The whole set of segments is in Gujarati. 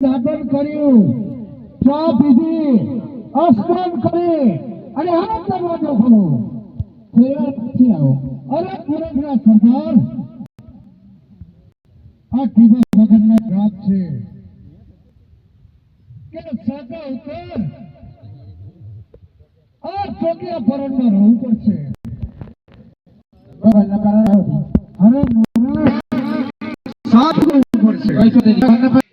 દાતન કર્યું. ચા પીધી અસ્નાન કરી અને આ દરવાજો ખોલો વાર પછી આવો. અરે પુરખના સરદાર આ કીધા વગરના ગાત છે. કે સાકા ઉતર આ ચોકીયા પરણમાં રહેવું પડશે. મોરા. સાથ રહેવું પડશે.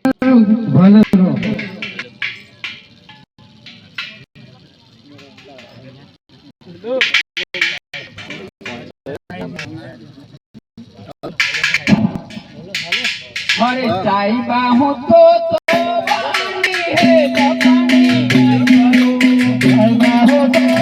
અરે સાઈબા હું તો પાણી હે પાણી હું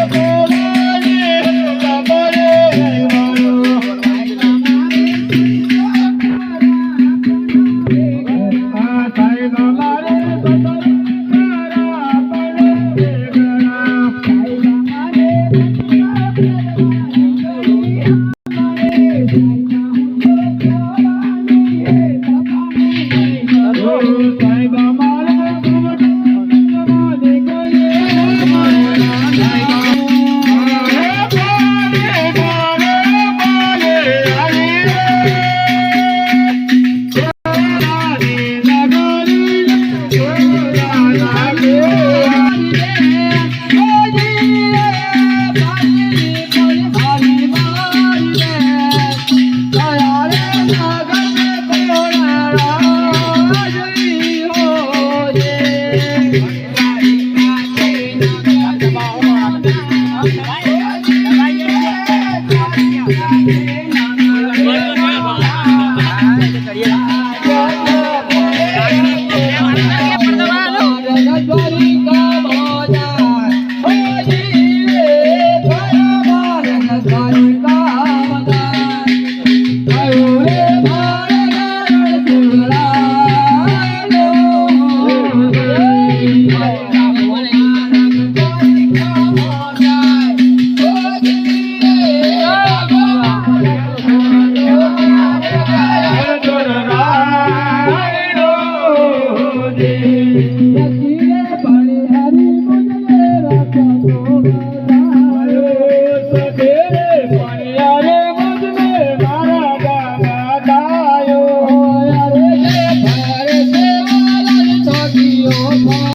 Thank you. Gracias.